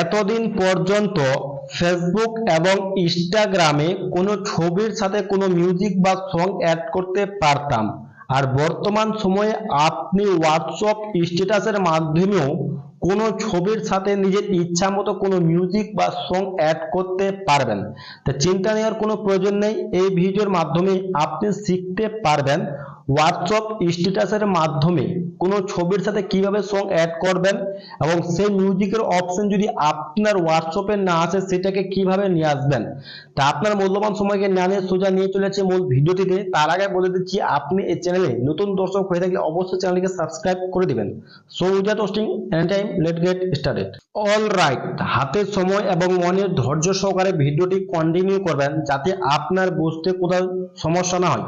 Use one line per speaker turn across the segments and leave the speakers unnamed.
এতদিন পর্যন্ত ফেসবুক এবং ইনস্টাগ্রামে কোনো ছবির সাথে কোনো মিউজিক বা সং অ্যাড করতে পারতাম। আর বর্তমান সময়ে আপনি হোয়াটসঅ্যাপ স্ট্যাটাসের মাধ্যমেও কোনো ছবির সাথে নিজের ইচ্ছা মতো কোনো মিউজিক বা সং অ্যাড করতে পারবেন। তা চিন্তা নেওয়ার কোনো প্রয়োজন নেই, এই ভিডিওর মাধ্যমে আপনি শিখতে পারবেন হোয়াটসঅ্যাপ স্ট্যাটাসের মাধ্যমে। কোনো ছবির সাথে কীভাবে সং অ্যাড করবেন এবং সেই মিউজিকের অপশন যদি আপনার হোয়াটসঅ্যাপে না আসে, সেটাকে কীভাবে নিয়ে আসবেন? তা আপনার মূল্যবান সময়কে না নিয়ে সোজা নিয়ে চলেছে মূল ভিডিওটিতে। তার আগে বলে দিচ্ছি, আপনি এই চ্যানেলে নতুন দর্শক হয়ে থাকলে অবশ্যই চ্যানেলটিকে সাবস্ক্রাইব করে দিবেন। So without wasting any time let get started all right হাতের সময় এবং মনের ধৈর্য সহকারে ভিডিওটি কন্টিনিউ করবেন যাতে আপনার বুঝতে কোথাও সমস্যা না হয়।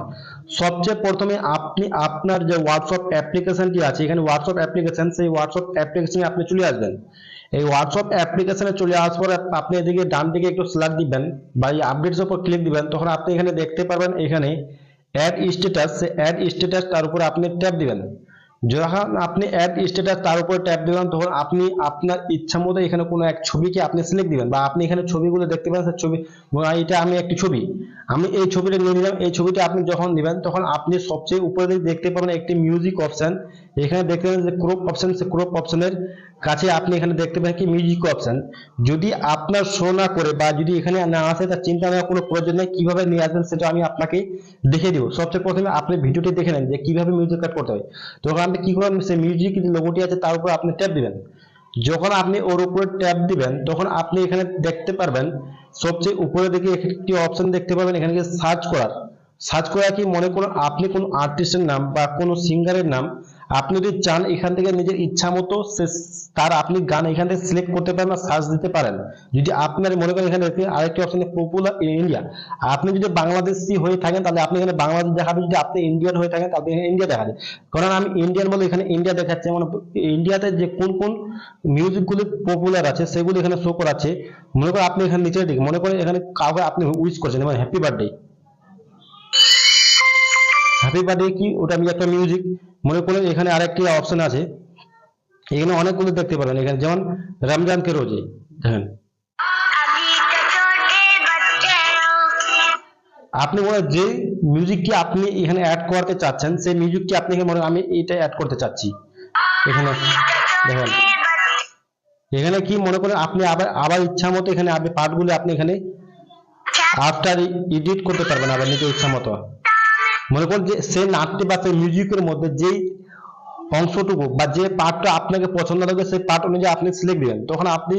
সবচেয়ে প্রথমে আপনি আপনার যে হোয়াটসঅ্যাপ অ্যাপ্লিকেশনটি আছে, এখানে হোয়াটসঅ্যাপ অ্যাপ্লিকেশন সেই হোয়াটসঅ্যাপ অ্যাপ্লিকেশনে আপনি চলে আসবেন। এই হোয়াটসঅ্যাপ অ্যাপ্লিকেশনে চলে আসার পর আপনি এদিকে ডান দিকে একটু স্ল্যাক দিবেন বা এই আপডেটস উপর ক্লিক দিবেন, তখন আপনি এখানে দেখতে পারবেন এখানে অ্যাড স্ট্যাটাস সে অ্যাড স্ট্যাটাস তার উপর আপনি ট্যাপ দিবেন। যখন আপনি অ্যাড স্ট্যাটাস তার উপর ট্যাপ দিবেন, তখন আপনি আপনার ইচ্ছা মতো এখানে কোনো এক ছবিকে আপনি সিলেক্ট দিবেন বা আপনি এখানে ছবিগুলো দেখতে পাবেন সেই ছবি এটা আমি একটি ছবি। আমি এই ছবিটা নিয়ে নিলাম, এই ছবিটা আপনি যখন দিবেন, তখন আপনি সবচেয়ে উপরে দেখতে পাবেন একটি মিউজিক অপশন এখানে দেখতে পাবেন যে ক্রপ অপশন সে ক্রপ অপশনের কাছে আপনি এখানে দেখতে পাবেন কি মিউজিক অপশন যদি আপনার শো না করে বা যদি এখানে না আসে, তার চিন্তা নেওয়ার কোনো প্রয়োজন নেই, কীভাবে নিয়ে আসবেন সেটা আমি আপনাকে দেখে দিব। সবচেয়ে প্রথমে আপনি ভিডিওটি দেখে নেন যে কীভাবে মিউজিক কাট করতে হয়। তখন আপনি কি করবেন? সেই মিউজিক লোগোটি আছে তার উপর আপনি ট্যাপ দিবেন। যখন আপনি ওর উপরে ট্যাপ দিবেন, তখন আপনি এখানে দেখতে পারবেন, সবচেয়ে উপরে দিকে একটি অপশন দেখতে পাবেন এখানে সার্চ করার। সার্চ করা কি মনে করুন, আপনি কোন আর্টিস্টের নাম বা কোন সিঙ্গারের নাম আপনি যদি চান এখান থেকে নিজের ইচ্ছা মতো তার আপনি গান এখান থেকে সিলেক্ট করতে পারেন বা সার্চ দিতে পারেন। যদি আপনার মনে করেন এখানে আরেকটি অপশন পপুলার ইন ইন্ডিয়া আপনি যদি বাংলাদেশি হয়ে থাকেন তাহলে আপনি এখানে বাংলাদেশ দেখাবে যদি আপনি ইন্ডিয়ান হয়ে থাকেন তাহলে এখানে ইন্ডিয়া দেখাবে কারণ আমি ইন্ডিয়ান বলে এখানে ইন্ডিয়া দেখাচ্ছে মানে ইন্ডিয়াতে যে কোন কোন মিউজিকগুলো পপুলার আছে সেগুলো এখানে শো করাচ্ছে মনে করেন আপনি এখানে নিচে দিকে, মনে করেন এখানে কাউকে আপনি উইশ করছেন মানে হ্যাপি বার্থডে হ্যাপি বার্থডে কি? ওটা আমি একটা মিউজিক মনে করলেন এখানে আরেকটি অপশন আছে। এখানে অনেকগুলো দেখতে পারেন। এখানে যেমন রমজানকে রোজে। দেখেন। আপনি মনে যে মিউজিকটি আপনি এখানে অ্যাড করতে চাচ্ছেন, সেই মিউজিকটি আপনি মনে আমি এটা অ্যাড করতে চাচ্ছি। এখানে দেখেন। এখানে কি মনে করেন, আপনি আবার আবার ইচ্ছা মতো এখানে আপনি পার্টগুলো আপনি এখানে আফটার এডিট করতে পারবেন, আবার নিজের ইচ্ছা মতো। মনে করুন যে সেই নাটটি বা সেই মিউজিকের মধ্যে যেই অংশটুকু বা যে পার্টটা আপনাকে পছন্দ লাগবে সেই পার্ট অনুযায়ী আপনি সিলেক্ট দিবেন তখন আপনি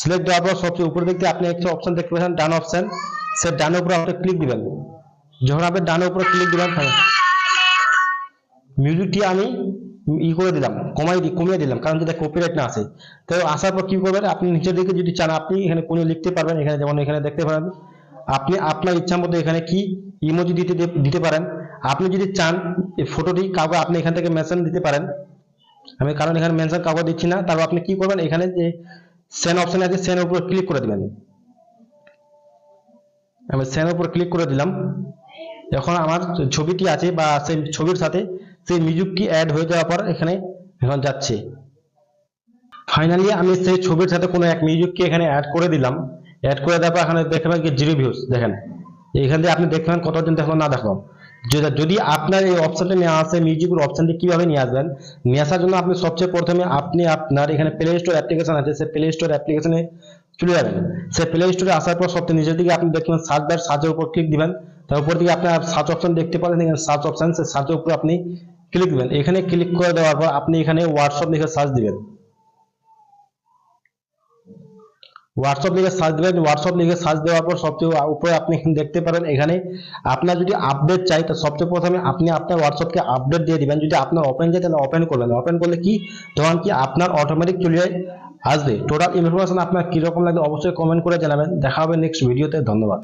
সিলেক্ট দেওয়ার পর সবচেয়ে উপরে দেখতে আপনি একটা অপশন দেখতে পাচ্ছেন ডান অপশন সে ডানের উপরে আপনি ক্লিক দিবেন। যখন আপনি ডানের উপরে ক্লিক দিবেন মিউজিকটি আমি ই করে দিলাম, কমাই কমিয়ে দিলাম, কারণ যেটা কপিরাইট না আসে তো আসার পর কি করবেন, আপনি নিচের দিকে যদি চান, আপনি এখানে কোনো লিখতে পারবেন, এখানে যেমন এখানে দেখতে পারেন। আপনি আপনার ইচ্ছা মতো এখানে কি ইমোজি দিতে দিতে পারেন। আপনি যদি চান এই ফটোটি কাউকে আপনি এখান থেকে মেনশন দিতে পারেন, আমি কারণ এখানে মেনশন কাউকে দিচ্ছি না, তারপর আপনি কি করবেন, এখানে যে সেন অপশন আছে সেন উপর ক্লিক করে দিবেন। আমি সেন উপর ক্লিক করে দিলাম। এখন আমার ছবিটি আছে বা সেই ছবির সাথে সেই মিউজিকটি অ্যাড হয়ে যাওয়ার পর এখানে এখন যাচ্ছে। ফাইনালি আমি সেই ছবির সাথে কোনো এক মিউজিককে এখানে অ্যাড করে দিলাম। অ্যাড করে দেওয়ার পর এখানে দেখবেন কি জিরো ভিউজ দেখেন। এখান থেকে আপনি দেখবেন কতদিন দেখো না দেখো যদি- যদি আপনার এই অপশনটা নিয়ে আসে মিউজিকের অপশনটি কীভাবে নিয়ে আসবেন? নিয়ে আসার জন্য আপনি সবচেয়ে প্রথমে আপনি আপনার এখানে প্লে স্টোর অ্যাপ্লিকেশন আছে, সেই প্লে স্টোর অ্যাপ্লিকেশনে চলে যাবেন। সেই প্লে স্টোরে আসার পর সবচেয়ে নিচের দিকে আপনি দেখবেন সার্চ বার সার্চের উপর ক্লিক দিবেন। তার উপর দিকে আপনার সার্চ অপশন দেখতে পাবেন এখানে সার্চ অপশন সেই সার্চের উপর আপনি ক্লিক দিবেন। এখানে ক্লিক করে দেওয়ার পর আপনি এখানে হোয়াটসঅ্যাপ লিখে সার্চ দিবেন। হোয়াটসঅ্যাপ লিখে সার্চ দেবেন। হোয়াটসঅ্যাপ লিখে সার্চ দেওয়ার পর সবচেয়ে উপরে আপনি দেখতে পারেন এখানে। আপনার যদি আপডেট চাই, তো সবচেয়ে প্রথমে আপনি আপনার হোয়াটসঅ্যাপকে আপডেট দিয়ে দিবেন। যদি আপনার ওপেন যায়, তাহলে ওপেন করবেন। ওপেন করলে কি? তখন কি আপনার অটোমেটিক চলে আসবে। টোটাল ইনফরমেশন আপনার কীরকম লাগবে, অবশ্যই কমেন্ট করে জানাবেন। দেখা হবে নেক্সট ভিডিওতে ধন্যবাদ।